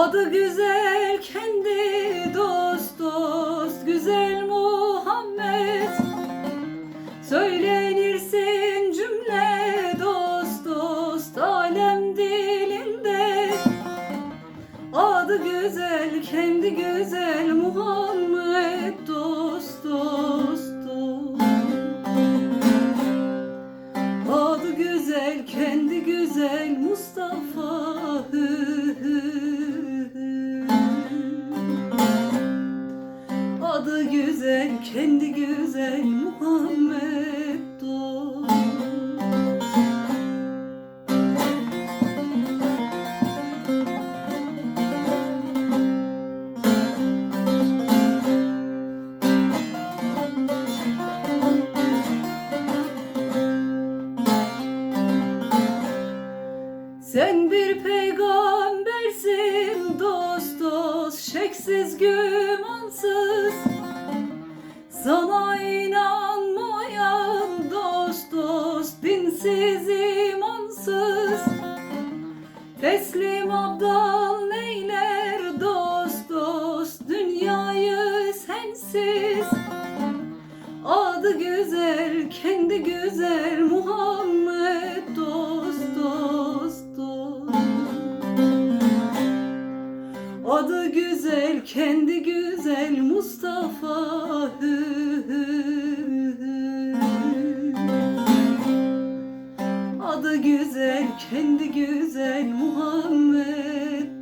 Adı güzel kendi dost dost güzel Muhammed. Söylenirsin cümle dost dost alem dilinde. Adı güzel kendi güzel Muhammed dost dost dost. Adı güzel kendi güzel Mustafa güzel kendi güzel Muhammed dost Sen bir peygambersin dost dost şeksiz gümansız dinsiz imansız Teslim abdal neyler? Dost dost. Dünyayı sensiz. Adı güzel, kendi güzel. Muhammed dost dost dost. Adı güzel, kendi güzel. Mustafa Adı güzel, kendi güzel Muhammed